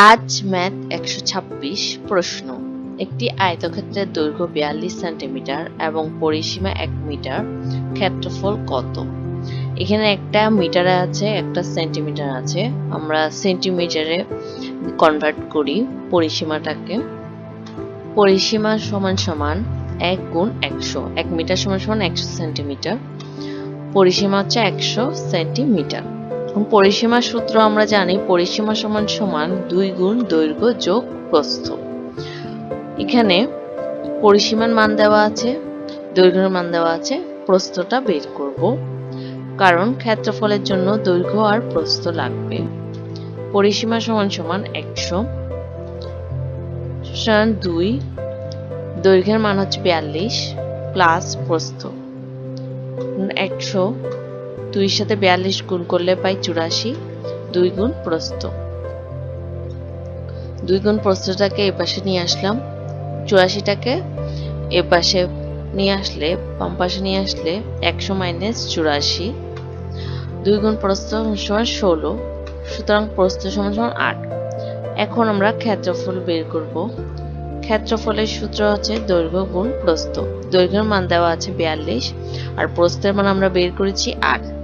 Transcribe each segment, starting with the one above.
আজ ম্যাথ একশো ছাব্বিশ প্রশ্ন। একটি আয়তক্ষেত্রের দৈর্ঘ্য বিয়াল্লিশ সেন্টিমিটার এবং পরিসীমা এক মিটার। ক্ষেত্রফল কত? এখানে একটা মিটারে আছে, একটা সেন্টিমিটার আছে। আমরা সেন্টিমিটারে কনভার্ট করি পরিসীমাটাকে। পরিসীমা সমান সমান এক গুণ একশো। এক মিটার সমান সমান একশো সেন্টিমিটার। পরিসীমা হচ্ছে একশো সেন্টিমিটার। এবং পরিসীমার সূত্র আমরা জানি, পরিসীমা সমান সমান দুই গুণ দৈর্ঘ্য যোগ প্রস্থ। এখানে পরিসীমার মান দেওয়া আছে, দৈর্ঘ্যের মান দেওয়া আছে, প্রস্থটা বের করব। কারণ ক্ষেত্রফলের জন্য দৈর্ঘ্য আর প্রস্থ লাগবে। পরিসীমা সমান সমান একশো দুই, দৈর্ঘ্যের মান হচ্ছে বিয়াল্লিশ, প্লাস প্রস্থ। একশো দুইয়ের সাথে বিয়াল্লিশ গুণ করলে পাই চুরাশি, দুই গুণ প্রস্থ। দুই গুণ প্রস্থটাকে এ পাশে নিয়ে আসলাম। চুরাশিটাকে এ পাশে নিয়ে আসলে, বাম পাশে নিয়ে আসলে একশো মাইনাস চুরাশি। দুই গুণ প্রস্থ সমান ষোলো, সুতরাং প্রস্থ সমান সমান আট। এখন আমরা ক্ষেত্রফল বের করব। ক্ষেত্রফলের সূত্র হচ্ছে দৈর্ঘ্য গুণ প্রস্থ। দৈর্ঘ্যের মান দেওয়া আছে বিয়াল্লিশ, আর প্রস্থের মান আমরা বের করেছি আট।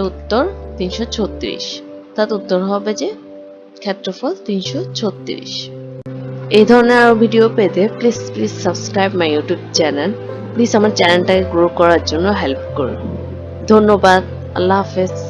উত্তর তিনশো ছত্রিশ। তার উত্তর হবে যে ক্ষেত্রফল তিনশো ছত্রিশ। এই ধরনের আরও ভিডিও পেতে please please subscribe my YouTube channel please আমার চ্যানেলটাকে গ্রো করার জন্য হেল্প করুন। ধন্যবাদ। আল্লাহ হাফেজ।